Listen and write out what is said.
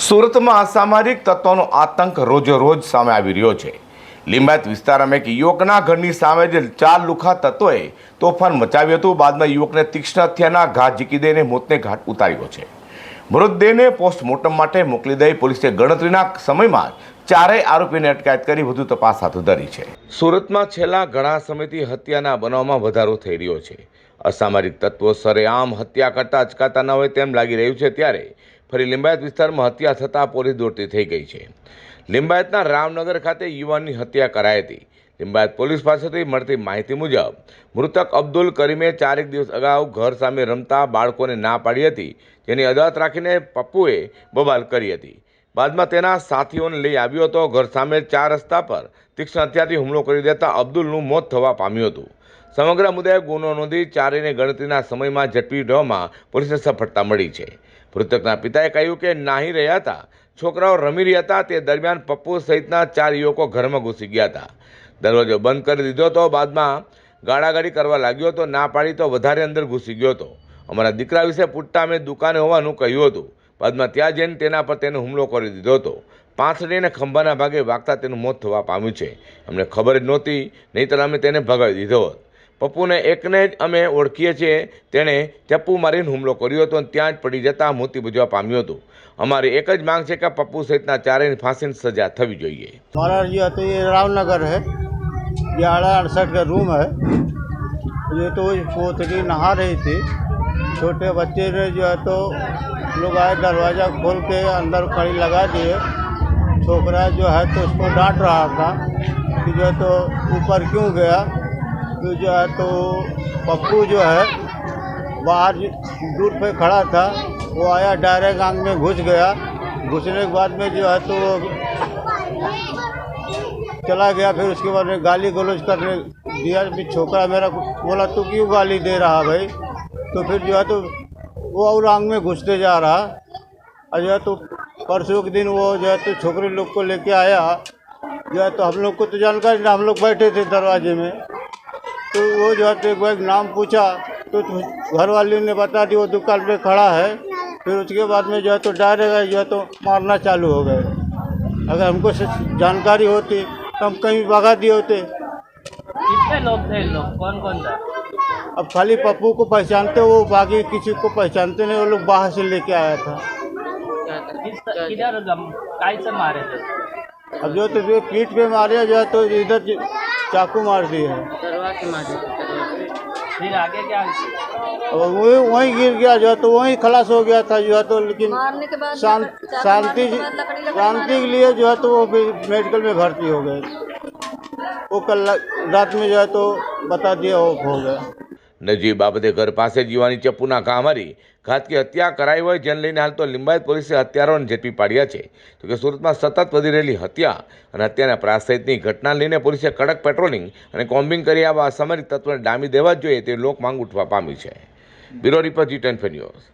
સુરતમાં અસામાજિક તત્વોનો આતંક રોજે રોજ સામે આવી રહ્યો છે. લિંબાયત વિસ્તારમાં એક યુવકના ઘરની સામે જ ચાર લુખા તત્વોએ તોફાન મચાવ્યું હતું. બાદમાં યુવકને તીક્ષ્ણ હત્યાના ઘા ઝીકી દઈને મોતને ઘાટ ઉતાર્યો છે. મૃતદેહને પોસ્ટમોર્ટમ માટે મોકલી દઈ પોલીસે ગણતરીના સમયમાં ચારેય આરોપીને અટકાયત કરી વધુ તપાસ હાથ ધરી છે. સુરતમાં છેલ્લા ઘણા સમયથી હત્યાના બનાવમાં વધારો થઈ રહ્યો છે. અસામાજિક તત્વો સરેઆમ હત્યા કરતા અચકાતા ન હોય તેમ લાગી રહ્યું છે. ત્યારે ફરી લિંબાયત વિસ્તારમાં હત્યા થતાં પોલીસ દોડતી થઈ ગઈ છે. લિંબાયતના રામનગર ખાતે યુવાનની હત્યા કરાઈ હતી. લિંબાયત પોલીસ પાસેથી મળતી માહિતી મુજબ, મૃતક અબ્દુલ કરીમે ચારેક દિવસ અગાઉ ઘર સામે રમતા બાળકોને ના પાડી હતી, જેની અદાવત રાખીને પપ્પુએ બબાલ કરી હતી. બાદમાં તેના સાથીઓને લઈ આવ્યો હતો, ઘર સામે ચાર રસ્તા પર તીક્ષ્ણ હત્યાથી હુમલો કરી દેતા અબ્દુલનું મોત થવા પામ્યું હતું. સમગ્ર મુદ્દે ગુનો નોંધી ચારેયને ગણતરીના સમયમાં ઝડપી લેવામાં પોલીસને સફળતા મળી છે. મૃતકના પિતાએ કહ્યું કે નાહી રહ્યા હતા. છોકરાઓ રમી રહ્યા હતા. તે દરમિયાન પપ્પુ સહિતના ચાર યુવકો ઘરમાં ઘૂસી ગયા હતા. દરવાજો બંધ કરી દીધો હતો. બાદમાં ગાળાગાળી કરવા લાગ્યો હતો. ના પાડી તો વધારે અંદર ઘૂસી ગયો હતો. અમારા દીકરા વિશે પૂછતા અમે દુકાને હોવાનું કહ્યું હતું. બાદમાં ત્યાં જઈને તેના પર તેને હુમલો કરી દીધો હતો. પાંસળીને ખંભાના ભાગે વાગતા તેનું મોત થવા પામ્યું છે. અમને ખબર જ નહોતી. નહીંતર અમે તેને ભગાવી દીધો હોત. પપ્પુને એકને જ અમે ઓળખીએ છીએ તેણે ચપ્પુ મારીને હુમલો કર્યો હતો અને ત્યાં જ પડી જતાં મોતી બુજવા પામ્યું હતું અમારી એક જ માંગ છે કે પપ્પુ સહિતના ચારેયની ફાંસીની સજા થવી જોઈએ हमारा जो है तो ये रामनगर है ये आड़ा अड़सठ का रूम है ये तो पोतरी नहा रही थी छोटे बच्चे ने जो है तो लोग आए दरवाज़ा खोल के अंदर कड़ी लगा दिए छोकरा जो है तो उसको डांट रहा था कि जो है तो ऊपर क्यों गया तो जो है तो पप्पू जो है बाहर दूर पे खड़ा था। वो आया डायरेक्ट आंग में घुस गया। घुसने के बाद में जो है तो चला गया। फिर उसके बाद में गाली गलोज करने दिया। भी छोकरा मेरा बोला, तू क्यों गाली दे रहा भाई? तो फिर जो है तो वो और आंग में घुसते जा रहा। और जो है तो परसों के दिन वो जो है तो छोकरे लोग को लेके आया। जो है तो हम लोग को तो जानकारी ना हम लोग बैठे थे दरवाजे में। तो वो जो है तो एक बार नाम पूछा तो घर वाले ने बता दी वो दुकान पे खड़ा है। फिर उसके बाद में जो है तो डायरेक्ट जो है तो मारना चालू हो गए। अगर हमको जानकारी होती तो हम कहीं भगा दिए होते। कितने लोग थे लोग? कौन कौन था? अब खाली पप्पू को पहचानते वो बाकी किसी को पहचानते नहीं वो लोग बाहर से लेके आया था। किधर से मारे थे? अब जो तो पीठ पे मारे जो है तो इधर चाकू मार दिए फिर आगे क्या और वही वहीं गिर गया जो है तो वही खलास हो गया था जो है तो लेकिन शांति शांति के लिए जो है तो वो फिर मेडिकल में भर्ती हो गए। वो कल रात में जो है तो बता दिया वो हो गया। નજીબ બાબતે ઘર પાસે જ યુવાની ચપ્પુના ઘા મારી ઘાતકી હત્યા કરાઈ હોય જેને લઈને હાલ તો લિંબાયત પોલીસે હત્યારોને ઝડપી પાડ્યા છે. તો કે સુરતમાં સતત વધી રહેલી હત્યા અને હત્યાના પ્રયાસ સહિતની ઘટના લઈને પોલીસે કડક પેટ્રોલિંગ અને કોમ્બિંગ કરી આવા અસામરિક તત્વોને ડામી દેવા જ જોઈએ તે લોક માંગ ઉઠવા પામી છે. બ્યુરો રિપોર્ટ જી ટેન